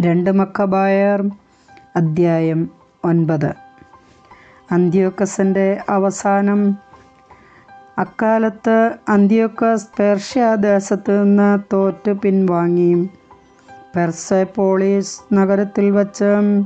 രണ്ട് മക്കബായർ അദ്ധ്യായം ഒൻപത്. അന്ത്യോക്കസിന്റെ അവസാനം. അക്കാലത്ത് അന്ത്യോക്കസ് പേർഷ്യാദേശത്ത് നിന്ന് തോറ്റ് പിൻവാങ്ങി. പെർസെപ്പോളീസ് നഗരത്തിൽ വച്ച്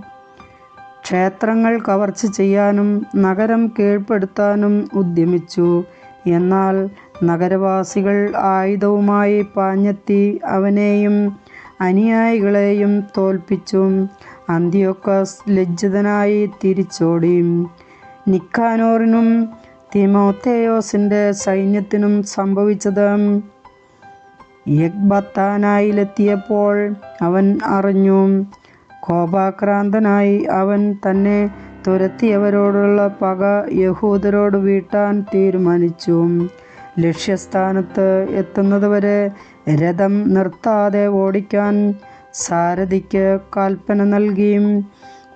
ക്ഷേത്രങ്ങൾ കവർച്ച ചെയ്യാനും നഗരം കീഴ്പ്പെടുത്താനും ഉദ്യമിച്ചു. എന്നാൽ നഗരവാസികൾ ആയുധവുമായി പാഞ്ഞെത്തി അവനെയും അനുയായികളെയും തോൽപ്പിച്ചു അന്ത്യോക്കാസ് ലജ്ജിതനായി തിരിച്ചോടി. നിക്കാനോറിനും തിമോത്തേയോസിന്റെ സൈന്യത്തിനും സംഭവിച്ചത് യക്ബത്താനായിലെത്തിയപ്പോൾ അവൻ അറിഞ്ഞു. കോപാക്രാന്തനായി അവൻ തന്നെ തുരത്തിയവരോടുള്ള പക യഹൂദരോട് വീട്ടാൻ തീരുമാനിച്ചു. ലക്ഷ്യസ്ഥാനത്ത് എത്തുന്നതുവരെ രഥം നിർത്താതെ ഓടിക്കാൻ സാരഥിക്ക് കൽപ്പന നൽകിയും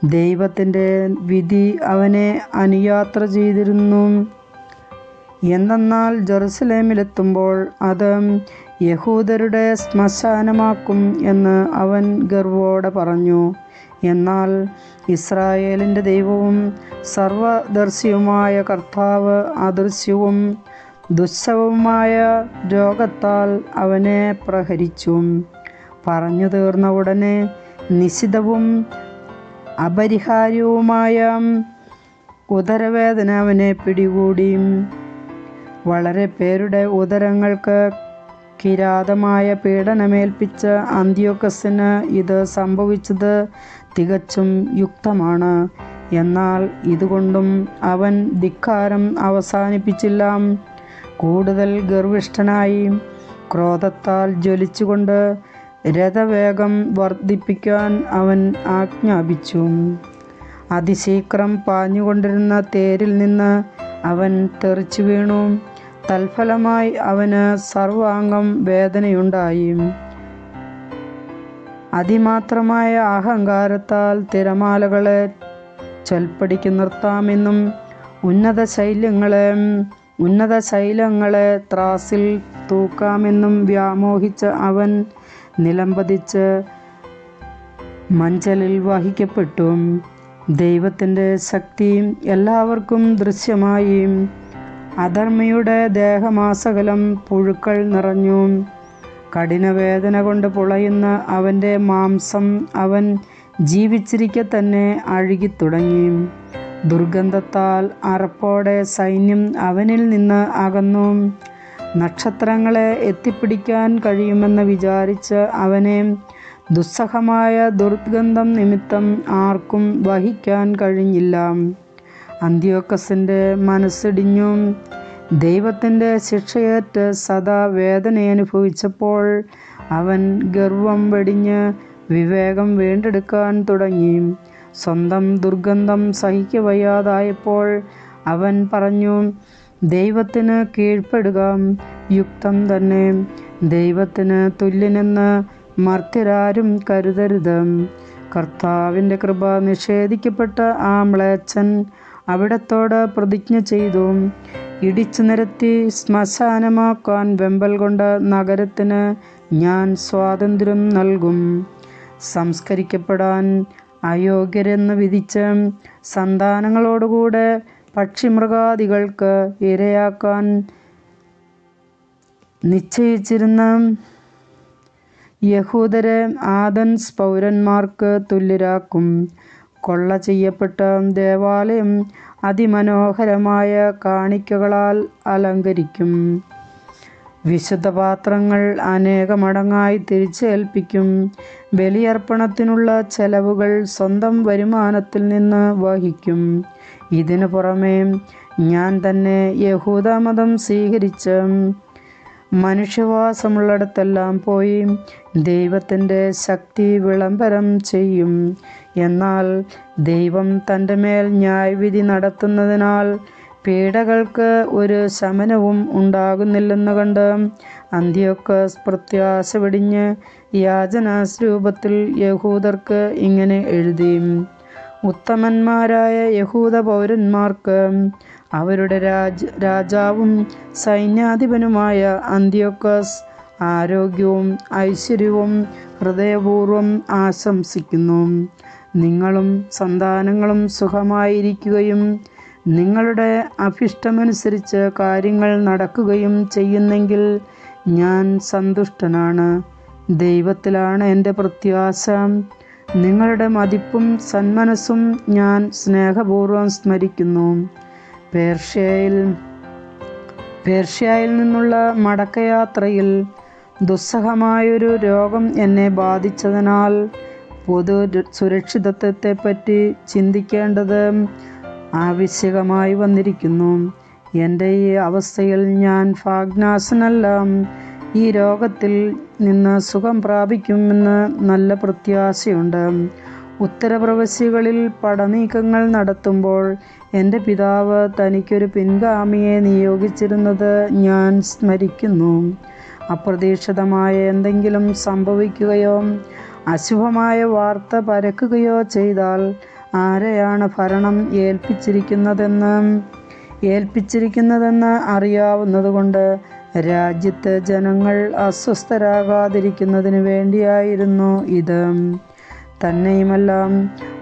ദൈവത്തിന്റെ വിധി അവനെ അനുയാത്ര ചെയ്തിരുന്നു. എന്തെന്നാൽ ജെറുസലേമിലെത്തുമ്പോൾ അത് യഹൂദരുടെ ശ്മശാനമാക്കും എന്ന് അവൻ ഗർവോടെ പറഞ്ഞു. എന്നാൽ ഇസ്രായേലിന്റെ ദൈവവും സർവദർശിയുമായ കർത്താവ് അദൃശ്യവും ദുസ്സവവുമായ രോഗത്താൽ അവനെ പ്രഹരിച്ചു. പറഞ്ഞു തീർന്ന ഉടനെ നിശിതവും അപരിഹാര്യവുമായ ഉദരവേദന അവനെ പിടികൂടി. വളരെ പേരുടെ ഉദരങ്ങൾക്ക് കിരാതമായ പീഡനമേൽപ്പിച്ച അന്ത്യോക്കസിന് ഇത് സംഭവിച്ചത് തികച്ചും യുക്തമാണ്. എന്നാൽ ഇതുകൊണ്ടും അവൻ ധിക്കാരം അവസാനിപ്പിച്ചില്ല. കൂടുതൽ ഗർവിഷ്ഠനായി ക്രോധത്താൽ ജ്വലിച്ചുകൊണ്ട് രഥവേഗം വർദ്ധിപ്പിക്കാൻ അവൻ ആജ്ഞാപിച്ചു. അതിശീഘ്രം പാഞ്ഞുകൊണ്ടിരുന്ന തേരിൽ നിന്ന് അവൻ തെറിച്ചു വീണു. തൽഫലമായി അവന് സർവാംഗം വേദനയുണ്ടായി. അതിമാത്രമായ അഹങ്കാരത്താൽ തിരമാലകളെ ചൊൽപ്പടിക്ക് നിർത്താമെന്നും ഉന്നത ശൈല്യങ്ങളെ ഉന്നത ശൈലങ്ങളെ ത്രാസിൽ തൂക്കാമെന്നും വ്യാമോഹിച്ച അവൻ നിലംപതിച്ച് മഞ്ചലിൽ വഹിക്കപ്പെട്ടു. ദൈവത്തിന്റെ ശക്തി എല്ലാവർക്കും ദൃശ്യമായി. അധർമ്മിയുടെ ദേഹമാസകലം പുഴുക്കൾ നിറഞ്ഞു. കഠിനവേദന കൊണ്ട് പുളയുന്ന അവന്റെ മാംസം അവൻ ജീവിച്ചിരിക്കെ തന്നെ അഴുകിത്തുടങ്ങി. ദുർഗന്ധത്താൽ അറപ്പോടെ സൈന്യം അവനിൽ നിന്ന് അകന്നു. നക്ഷത്രങ്ങളെ എത്തിപ്പിടിക്കാൻ കഴിയുമെന്ന് വിചാരിച്ച് അവനെ ദുസ്സഹമായ ദുർഗന്ധം നിമിത്തം ആർക്കും വഹിക്കാൻ കഴിഞ്ഞില്ല. അന്ത്യോക്കസിന്റെ മനസ്സിടിഞ്ഞു. ദൈവത്തിന്റെ ശിക്ഷയേറ്റ് സദാ വേദനയനുഭവിച്ചപ്പോൾ അവൻ ഗർവം വെടിഞ്ഞ് വിവേകം വീണ്ടെടുക്കാൻ തുടങ്ങി. സ്വന്തം ദുർഗന്ധം സഹിക്കവയ്യാതായപ്പോൾ അവൻ പറഞ്ഞു ദൈവത്തിന് കീഴ്പ്പെടുക യുക്തം തന്നെ. ദൈവത്തിന് തുല്യനെന്ന് മർത്യരാരും കരുതരുത്. കർത്താവിന്റെ കൃപ നിഷേധിക്കപ്പെട്ട ആ മ്ലേച്ഛൻ അവിടത്തോട് പ്രതിജ്ഞ ചെയ്തു. ഇടിച്ചു നിരത്തി ശ്മശാനമാക്കാൻ വെമ്പൽ കൊണ്ട നഗരത്തിന് ഞാൻ സ്വാതന്ത്ര്യം നൽകും. സംസ്കരിക്കപ്പെടാൻ അയോഗ്യരെന്ന് വിധിച്ച് സന്താനങ്ങളോടുകൂടെ പക്ഷിമൃഗാദികൾക്ക് ഇരയാക്കാൻ നിശ്ചയിച്ചിരുന്ന യഹൂദരെ ആദൻസ് പൗരന്മാർക്ക് തുല്യരാക്കും. കൊള്ള ചെയ്യപ്പെട്ട ദേവാലയം അതിമനോഹരമായ കാണിക്കകളാൽ അലങ്കരിക്കും. വിശുദ്ധ പാത്രങ്ങൾ അനേകമടങ്ങായി തിരിച്ചേൽപ്പിക്കും ബലിയർപ്പണത്തിനുള്ള ചെലവുകൾ സ്വന്തം വരുമാനത്തിൽ നിന്ന് വഹിക്കും. ഇതിനു പുറമെ ഞാൻ തന്നെ യഹൂദമതം സ്വീകരിച്ച് മനുഷ്യവാസമുള്ളിടത്തെല്ലാം പോയി ദൈവത്തിന്റെ ശക്തി വിളംബരം ചെയ്യും. എന്നാൽ ദൈവം തന്റെ മേൽ ന്യായവിധി നടത്തുന്നതിനാൽ പീഡകൾക്ക് ഒരു ശമനവും ഉണ്ടാകുന്നില്ലെന്ന് കണ്ട് അന്ത്യോക്കസ് പ്രത്യാശ വെടിഞ്ഞ് യാചനാസ്രൂപത്തിൽ യഹൂദർക്ക് ഇങ്ങനെ എഴുതി. ഉത്തമന്മാരായ യഹൂദ പൗരന്മാർക്ക് അവരുടെ രാജ രാജാവും സൈന്യാധിപനുമായ അന്ത്യോക്കസ് ആരോഗ്യവും ഐശ്വര്യവും ഹൃദയപൂർവം ആശംസിക്കുന്നു. നിങ്ങളും സന്താനങ്ങളും സുഖമായിരിക്കുകയും നിങ്ങളുടെ അഭിഷ്ടമനുസരിച്ച് കാര്യങ്ങൾ നടക്കുകയും ചെയ്യുന്നെങ്കിൽ ഞാൻ സന്തുഷ്ടനാണ്. ദൈവത്തിലാണ് എന്റെ പ്രത്യാശ. നിങ്ങളുടെ മതിപ്പും സന്മനസ്സും ഞാൻ സ്നേഹപൂർവം സ്മരിക്കുന്നു. പേർഷ്യയിൽ പേർഷ്യയിൽ നിന്നുള്ള മടക്കയാത്രയിൽ ദുസ്സഹമായൊരു രോഗം എന്നെ ബാധിച്ചതിനാൽ പൊതു സുരക്ഷിതത്വത്തെപ്പറ്റി ചിന്തിക്കേണ്ടത് ആവശ്യകമായി വന്നിരിക്കുന്നു. എന്റെ ഈ അവസ്ഥയിൽ ഞാൻ ഭാഗ്നാസനല്ല. ഈ രോഗത്തിൽ നിന്ന് സുഖം പ്രാപിക്കുമെന്ന് നല്ല പ്രത്യാശയുണ്ട്. ഉത്തരപ്രവശ്യകളിൽ പടനീക്കങ്ങൾ നടത്തുമ്പോൾ എന്റെ പിതാവ് തനിക്കൊരു പിൻഗാമിയെ നിയോഗിച്ചിരുന്നത് ഞാൻ സ്മരിക്കുന്നു. അപ്രതീക്ഷിതമായ എന്തെങ്കിലും സംഭവിക്കുകയോ അശുഭമായ വാർത്ത പരക്കുകയോ ചെയ്താൽ ആരെയാണ് ഭരണം ഏൽപ്പിച്ചിരിക്കുന്നതെന്ന്? ഏൽപ്പിച്ചിരിക്കുന്നതെന്ന് അറിയാവുന്നതുകൊണ്ട് രാജ്യത്തെ ജനങ്ങൾ അസ്വസ്ഥരാകാതിരിക്കുന്നതിന് വേണ്ടിയായിരുന്നു ഇത്. തന്നെയുമല്ല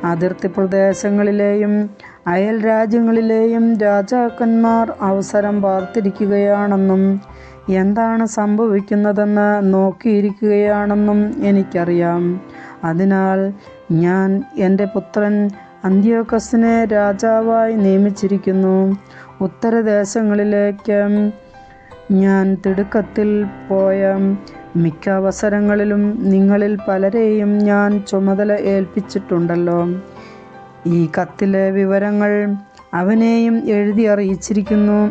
അതിർത്തി പ്രദേശങ്ങളിലെയും അയൽ രാജ്യങ്ങളിലെയും രാജാക്കന്മാർ അവസരം പാർത്തിരിക്കുകയാണെന്നും എന്താണ് സംഭവിക്കുന്നതെന്ന് നോക്കിയിരിക്കുകയാണെന്നും എനിക്കറിയാം. അതിനാൽ ഞാൻ എന്റെ പുത്രൻ അന്ത്യോക്കസിനെ രാജാവായി നിയമിച്ചിരിക്കുന്നു. ഉത്തരദേശങ്ങളിലേക്ക് ഞാൻ തിടുക്കത്തിൽ പോയ മിക്ക അവസരങ്ങളിലും നിങ്ങളിൽ പലരെയും ഞാൻ ചുമതല ഏൽപ്പിച്ചിട്ടുണ്ടല്ലോ. ഈ കത്തിലെ വിവരങ്ങൾ അവനെയും എഴുതി അറിയിച്ചിരിക്കുന്നു.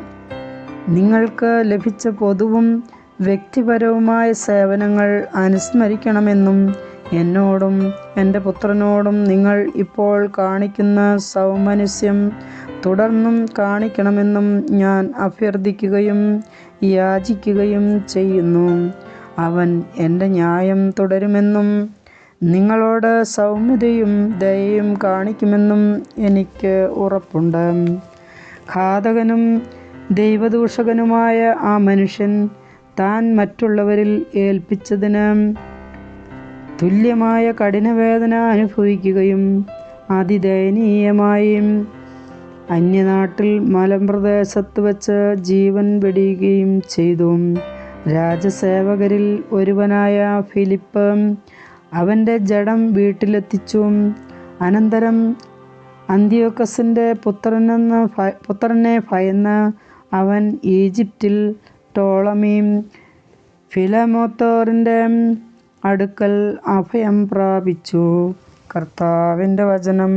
നിങ്ങൾക്ക് ലഭിച്ച പൊതുവും വ്യക്തിപരവുമായ സേവനങ്ങൾ അനുസ്മരിക്കണമെന്നും എന്നോടും എന്റെ പുത്രനോടും നിങ്ങൾ ഇപ്പോൾ കാണിക്കുന്ന സൗമനസ്യം തുടർന്നും കാണിക്കണമെന്നും ഞാൻ അഭ്യർത്ഥിക്കുകയും യാചിക്കുകയും ചെയ്യുന്നു. അവൻ എന്റെ ന്യായം തുടരുമെന്നും നിങ്ങളോട് സൗമ്യതയും ദയയും കാണിക്കുമെന്നും എനിക്ക് ഉറപ്പുണ്ട്. ഘാതകനും ദൈവദൂഷകനുമായ ആ മനുഷ്യൻ താൻ മറ്റുള്ളവരിൽ ഏൽപ്പിച്ചതിന് തുല്യമായ കഠിനവേദന അനുഭവിക്കുകയും അതിദയനീയമായും അന്യനാട്ടിൽ മലമ്പ്രദേശത്ത് വച്ച് ജീവൻ വെടിയുകയും ചെയ്തു. രാജസേവകരിൽ ഒരുവനായ ഫിലിപ്പ് അവന്റെ ജഡം വീട്ടിലെത്തിച്ചു. അനന്തരം അന്ത്യോക്കസിന്റെ പുത്രനെന്ന് പുത്രനെ ഭയന്ന് അവൻ ഈജിപ്തിൽ ടോളമീം ഫിലമോത്തോറിന്റെ അടുക്കൽ അഭയം പ്രാപിച്ചു. കർത്താവിന്റെ വചനം.